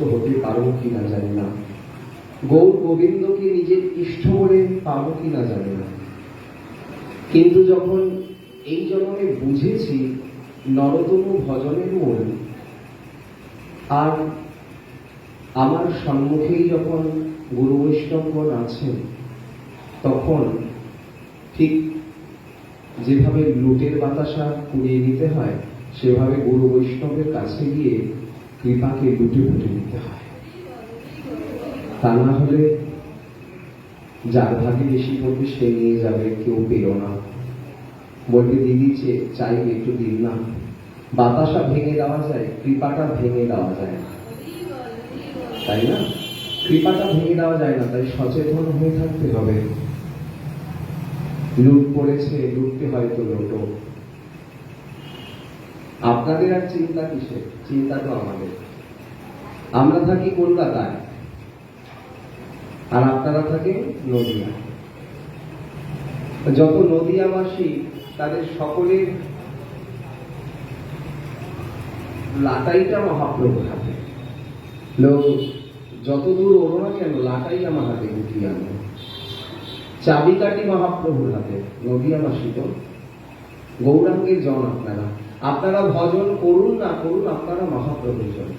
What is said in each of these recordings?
হতে পারব কিনা জানি না। গৌর গোবিন্দকে নিজের ইষ্ট বলে পাবো কিনা জানি না। কিন্তু যখন এই জন্মে বুঝেছি নরতম ভজনের মূল, আর আমার সম্মুখেই যখন গুরু বৈষ্ণবগণ আছেন, তখন ঠিক যেভাবে লুটের বাতাসা কুড়িয়ে নিতে হয়, সেভাবে গুরু বৈষ্ণবের কাছে গিয়ে কৃপাকে লুটে ফুটে নিতে হয়। তা না হলে যার ভাগে বেশি পড়বে সে নিয়ে যাবে, কেউ পেল না। বলবে, দিদি চে চাইবে একটু দিন না। বাতাসা ভেঙে দেওয়া যায়, কৃপাটা ভেঙে দেওয়া যায় না। তাই না? কৃপাটা ভেঙে দেওয়া যায় না, তাই সচেতন হয়ে থাকতে হবে। লুট পড়েছে, লুটতে হয়তো লোটো। আপনাদের আর চিন্তা কিসের? চিন্তা তো আমাদের। আমরা থাকি কলকাতায়। আর আপনারা থাকে নদিয়া যত নদিয়াবাসী, তাদের সকলের লাটাইটা মহাপ্রভু হাতে। লোক, যত দূর ওড়ো না কেন লাটাই আমার হাতে গুটিয়ে আনো চাবিকাঠি মহাপ্রভুর হাতে নদিয়াবাসী তো। গৌরাঙ্গের জন আপনারা। আপনারা ভজন করুন না করুন, আপনারা মহাপ্রভুর জন।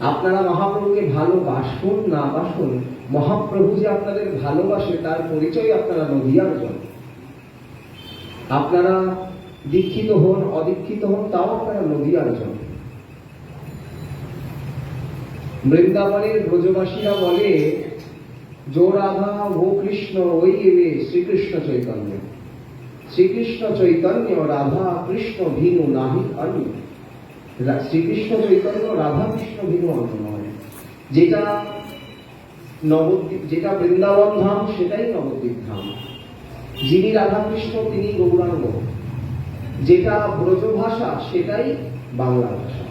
আপনারা মহাপ্রভুকে ভালোবাসুন না বাসুন, মহাপ্রভু যে আপনাদের ভালোবাসে, তার পরিচয় আপনারা নদিয়ার জন। আপনারা দীক্ষিত হন, অদীক্ষিত হন, তাও আপনারা নদিয়ার জন। বৃন্দাবনের ব্রজবাসীরা বলে যো রাধা ও কৃষ্ণ, ওই এবে শ্রীকৃষ্ণ চৈতন্য। শ্রীকৃষ্ণ চৈতন্য রাধা কৃষ্ণ ভিনু নাহি অন্য শ্রীকৃষ্ণ চৈতন্য, রাধা কৃষ্ণ ভিনু অন্য নয়। যেটা নবদ্বীপ যেটা বৃন্দাবন ধাম, সেটাই নবদ্বীপ ধাম। যিনি রাধা কৃষ্ণ, তিনি গৌরাঙ্গ। যেটা ব্রজ ভাষা, সেটাই বাংলা ভাষা।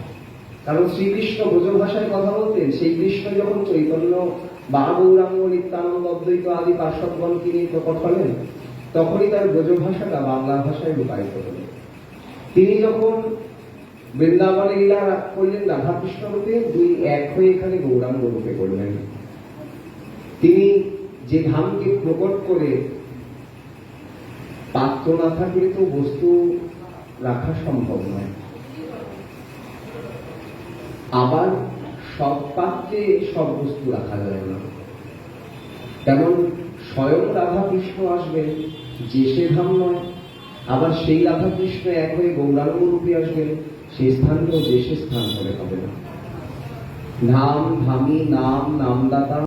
কারণ শ্রীকৃষ্ণ ব্রজ ভাষায় কথা বলতেন। সেই কৃষ্ণ যখন চৈতন্য বা গৌরাঙ্গ, নিত্যানন্দ, অদ্বৈত আদি পার্শ্বদগণকে নিয়ে প্রকট হলেন তখনই তার ব্রজ ভাষাটা বাংলা ভাষায় রূপায়িত হলো। তিনি যখন বৃন্দাবনে লীলা করলেন রাধাকৃষ্ণ রূপে দুই এক হয়ে এখানে গৌরাঙ্গ রূপে করলেন। তিনি যে ধামকে প্রকট করে পাত্র না থাকলে তো বস্তু রাখা সম্ভব নয়, আবার সব পাত্রে সব বস্তু রাখা যায় না। তেমন স্বয়ং রাধা কৃষ্ণ আসবেন, যে সে ধাম নয়, আবার সেই রাধা কৃষ্ণ এক হয়ে গৌরাঙ্গ রূপে আসবেন সেই স্থানকেও সে স্থান করে হবে না। নাম ধামি, নাম নামদাতা।